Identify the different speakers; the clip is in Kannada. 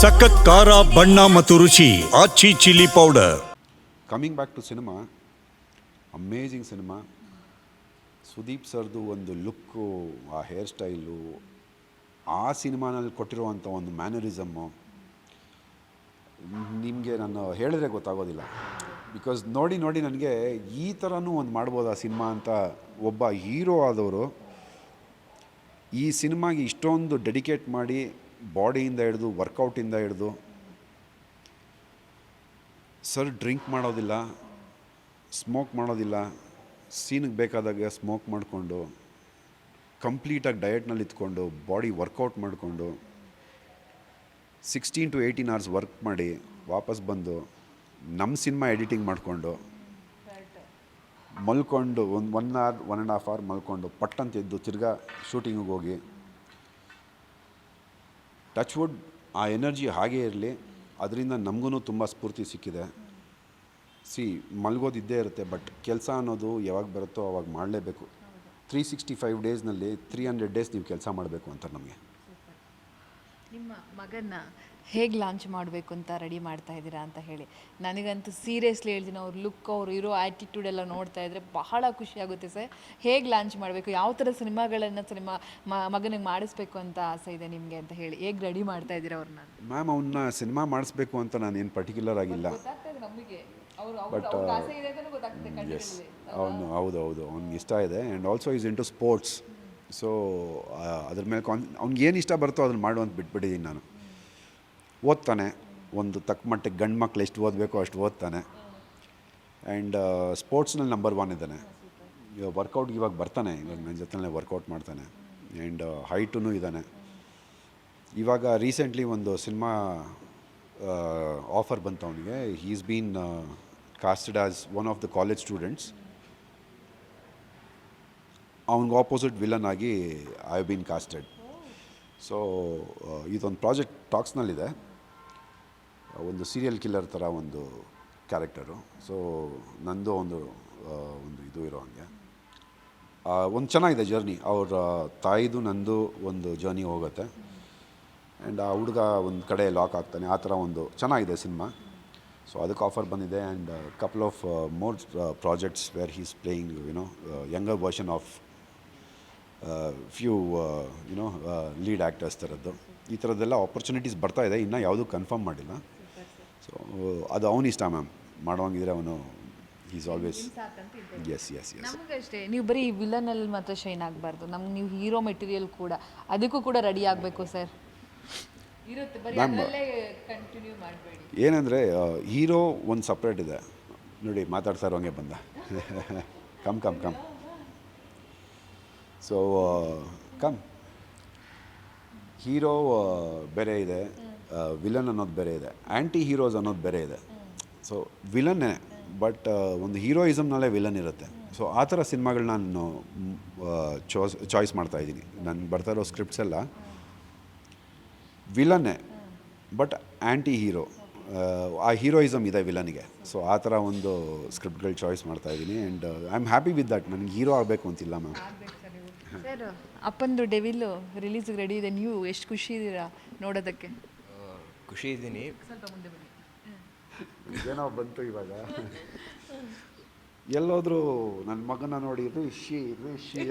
Speaker 1: ಸಖತ್ ಖಾರ, ಬಣ್ಣ ಮತ್ತು ರುಚಿ, Aachi chilli powder.
Speaker 2: Coming back to cinema amazing cinema Sudeep ಸರ್ದು ಒಂದು ಲುಕ್ಕು, ಆ ಹೇರ್ ಸ್ಟೈಲು ಆ ಸಿನಿಮಾನಲ್ಲಿ ಕೊಟ್ಟಿರುವಂಥ ಒಂದು ಮ್ಯಾನರಿಸಮ್ಮು ನಿಮಗೆ ನಾನು ಹೇಳಿದ್ರೆ ಗೊತ್ತಾಗೋದಿಲ್ಲ. ಬಿಕಾಸ್ ನೋಡಿ ನೋಡಿ ನನಗೆ ಈ ಥರನೂ ಒಂದು ಮಾಡ್ಬೋದು ಆ ಸಿನಿಮಾ ಅಂತ ಒಬ್ಬ ಹೀರೋ ಆದವರು. ಈ ಸಿನಿಮಾಗೆ ಇಷ್ಟೊಂದು ಡೆಡಿಕೇಟ್ ಮಾಡಿ ಬಾಡಿಯಿಂದ ಹಿಡಿದು, ವರ್ಕೌಟಿಂದ ಹಿಡಿದು, ಸರ್ ಡ್ರಿಂಕ್ ಮಾಡೋದಿಲ್ಲ, ಸ್ಮೋಕ್ ಮಾಡೋದಿಲ್ಲ, ಸೀನಿಗೆ ಬೇಕಾದಾಗ ಸ್ಮೋಕ್ ಮಾಡಿಕೊಂಡು, ಕಂಪ್ಲೀಟಾಗಿ ಡಯಟ್ನಲ್ಲಿ ಇತ್ಕೊಂಡು ಬಾಡಿ ವರ್ಕೌಟ್ ಮಾಡಿಕೊಂಡು, sixteen to eighteen hours work ಮಾಡಿ ವಾಪಸ್ ಬಂದು ನಮ್ಮ ಸಿನಿಮಾ ಎಡಿಟಿಂಗ್ ಮಾಡಿಕೊಂಡು, ಮಲ್ಕೊಂಡು, ಒಂದು one hour one and half hour ಮಲ್ಕೊಂಡು, ಪಟ್ಟಂತ ಎದ್ದು ತಿರ್ಗಾ ಶೂಟಿಂಗಿಗೆ ಹೋಗಿ ಟಚ್ ವುಡ್ ಆ ಎನರ್ಜಿ ಹಾಗೇ ಇರಲಿ. ಅದರಿಂದ ನಮಗೂ ತುಂಬ ಸ್ಫೂರ್ತಿ ಸಿಕ್ಕಿದೆ. ಸಿ ಮಲ್ಗೋದಿದ್ದೇ ಇರುತ್ತೆ ಬಟ್ ಕೆಲಸ ಅನ್ನೋದು ಯಾವಾಗ ಬರುತ್ತೋ ಅವಾಗ ಮಾಡಲೇಬೇಕು. ತ್ರೀ ಸಿಕ್ಸ್ಟಿ ಫೈವ್ ಡೇಸ್ನಲ್ಲಿ ತ್ರೀ ಹಂಡ್ರೆಡ್ ಡೇಸ್ ನೀವು ಕೆಲಸ ಮಾಡಬೇಕು ಅಂತ ನಮಗೆ.
Speaker 3: ನಿಮ್ಮ ಮಗನ್ನ ಹೇಗೆ ಲಾಂಚ್ ಮಾಡಬೇಕು ಅಂತ ರೆಡಿ ಮಾಡ್ತಾ ಇದ್ದೀರಾ ಅಂತ ಹೇಳಿ. ನನಗಂತೂ ಸೀರಿಯಸ್ಲಿ ಹೇಳ್ತೀನಿ ಅವ್ರ ಲುಕ್ ಅವ್ರು ಇರೋ ಆ್ಯಟಿಟ್ಯೂಡ್ ಎಲ್ಲ ನೋಡ್ತಾ ಇದ್ರೆ ಬಹಳ ಖುಷಿ ಆಗುತ್ತೆ ಸರ್. ಹೇಗೆ ಲಾಂಚ್ ಮಾಡಬೇಕು ಯಾವ ಥರ ಸಿನಿಮಾಗಳನ್ನು ಸಿನಿಮಾ ಮಗನಿಗೆ ಮಾಡಿಸ್ಬೇಕು ಅಂತ ಆಸೆ ಇದೆ ನಿಮಗೆ ಅಂತ ಹೇಳಿ. ಹೇಗೆ ರೆಡಿ ಮಾಡ್ತಾ ಇದ್ದೀರಾ ಅವ್ರನ್ನ?
Speaker 2: ಮ್ಯಾಮ್ ಅವನ್ನ ಸಿನಿಮಾ ಮಾಡಿಸ್ಬೇಕು ಅಂತ ನಾನೇನು ಪರ್ಟಿಕ್ಯುಲರ್ ಆಗಿಲ್ಲ.
Speaker 3: ನಮಗೆ.
Speaker 2: ಎಸ್ ಅವನು ಹೌದು ಹೌದು. ಅವ್ನಿಗೆ ಇಷ್ಟ ಇದೆ. And also is to sports so ಅದ್ರ ಮೇಲೆ ಕಾನ್ ಅವ್ನಿಗೆ ಏನು ಇಷ್ಟ ಬರುತ್ತೋ ಅದನ್ನು ಮಾಡು ಅಂತ ಬಿಟ್ಬಿಟ್ಟಿದ್ದೀನಿ ನಾನು. ಓದ್ತಾನೆ, ಒಂದು ತಕ್ಕ ಮಟ್ಟಿಗೆ ಗಂಡು ಮಕ್ಕಳು ಎಷ್ಟು ಓದಬೇಕೋ ಅಷ್ಟು ಓದ್ತಾನೆ. ಆ್ಯಂಡ್ ಸ್ಪೋರ್ಟ್ಸ್ನಲ್ಲಿ ನಂಬರ್ ಒನ್ ಇದ್ದಾನೆ. ಇವಾಗ ವರ್ಕೌಟ್ಗೆ ಇವಾಗ ಬರ್ತಾನೆ, ಇವಾಗ ನನ್ನ ಜೊತೆಲೇ ವರ್ಕೌಟ್ ಮಾಡ್ತಾನೆ. ಆ್ಯಂಡ್ ಹೈಟೂ ಇದ್ದಾನೆ. ಇವಾಗ ರೀಸೆಂಟ್ಲಿ ಒಂದು ಸಿನಿಮಾ ಆಫರ್ ಬಂತು ಅವನಿಗೆ. Is been casted as one of the college students ಅವ್ನಿಗೆ ಆಪೋಸಿಟ್ ವಿಲನ್ ಆಗಿ ಐ ಬೀನ್ ಕಾಸ್ಟೆಡ್ ಸೊ ಇದೊಂದು ಪ್ರಾಜೆಕ್ಟ್ ಟಾಕ್ಸ್ನಲ್ಲಿದೆ ಒಂದು ಸೀರಿಯಲ್ ಕಿಲ್ಲರ್ ಥರ ಒಂದು ಕ್ಯಾರೆಕ್ಟರು ಸೊ ನಂದು ಒಂದು ಒಂದು ಇದು ಇರೋ ಹಂಗೆ. ಒಂದು ಚೆನ್ನಾಗಿದೆ ಜರ್ನಿ ಅವ್ರ ತಾಯಿದು ನಂದು ಒಂದು ಜರ್ನಿ ಹೋಗುತ್ತೆ. ಆ್ಯಂಡ್ ಆ ಹುಡುಗ ಒಂದು ಕಡೆ ಲಾಕ್ ಆಗ್ತಾನೆ. ಆ ಥರ ಒಂದು ಚೆನ್ನಾಗಿದೆ ಸಿನಿಮಾ ಸೊ ಅದಕ್ಕೆ ಆಫರ್ ಬಂದಿದೆ. And couple of more projects where he's playing you know younger version of few you know lead actors ಥರದ್ದು. ಈ ಥರದ್ದೆಲ್ಲ ಆಪರ್ಚುನಿಟೀಸ್ ಬರ್ತಾ ಇದೆ. ಇನ್ನೂ ಯಾವುದೂ ಕನ್ಫರ್ಮ್ ಮಾಡಿಲ್ಲ. ಸೊ ಅದು ಅವನಿಷ್ಟ ಇಷ್ಟ ಮ್ಯಾಮ್. ಮಾಡುವಂಗಿದ್ರೆ ಅವನು is always yes yes yes
Speaker 3: ನಮಗಷ್ಟೇ ನೀವು ಬರೀ ವಿಲನಲ್ಲಿ ಮಾತ್ರ ಶೈನ್ ಆಗಬಾರ್ದು. ನಮ್ಗೆ ನೀವು ಹೀರೋ ಮೆಟೀರಿಯಲ್ ಕೂಡ ಅದಕ್ಕೂ ಕೂಡ ರೆಡಿ ಆಗಬೇಕು ಸರ್
Speaker 2: ಏನಂದರೆ ಹೀರೋ ಒಂದು ಸಪ್ರೇಟ್ ಇದೆ. ನೋಡಿ ಮಾತಾಡ್ತಾ ಇರೋಂಗೆ ಬಂದ. Come come come so come hero ಬೇರೆ ಇದೆ. ವಿಲನ್ ಅನ್ನೋದು ಬೇರೆ ಇದೆ. ಆ್ಯಂಟಿ ಹೀರೋಸ್ ಅನ್ನೋದು ಬೇರೆ ಇದೆ. ಸೊ ವಿಲನ್ನೇ ಬಟ್ ಒಂದು ಹೀರೋಯಿಸಮ್ನಲ್ಲೇ ವಿಲನ್ ಇರುತ್ತೆ. ಸೊ ಆ ಥರ ಸಿನಿಮಾಗಳನ್ನ ನಾನು ಚಾಯ್ಸ್ ಚಾಯ್ಸ್ ಮಾಡ್ತಾ ಇದ್ದೀನಿ. ನಾನು ಬರ್ತಾ ಇರೋ ಸ್ಕ್ರಿಪ್ಟ್ಸ್ ಎಲ್ಲ ವಿಲನ್ನೇ ಬಟ್ ಆ್ಯಂಟಿ ಹೀರೋ ಆ ಹೀರೋಯಿಸಮ್ ಇದೆ ವಿಲನ್ಗೆ ಸೊ ಆ ಥರ ಒಂದು ಸ್ಕ್ರಿಪ್ಟ್ಗಳು ಚಾಯ್ಸ್ ಮಾಡ್ತಾ ಇದ್ದೀನಿ. And I am happy with that ನನಗೆ ಹೀರೋ ಆಗಬೇಕು ಅಂತಿಲ್ಲ ಮ್ಯಾಮ್
Speaker 3: ಸರ್ ಅಪ್ಪಂದು ಡೆವಿಲ್ ರಿಲೀಸ್ಗೆ ರೆಡಿ ಇದೆ. ನೀವು ಎಷ್ಟು ಖುಷಿ ಇದ್ದೀರಾ ನೋಡೋದಕ್ಕೆ?
Speaker 4: ಖುಷಿ ಇದ್ದೀನಿ.
Speaker 3: ಸ್ವಲ್ಪ ಮುಂದೆ ಬನ್ನಿ.
Speaker 2: ಏನೋ ಬಂತು ಇವಾಗ. ಎಲ್ಲೋದ್ರೂ ನನ್ನ ಮಗನ ನೋಡಿ ರಿಷಿ ರಿಷಿ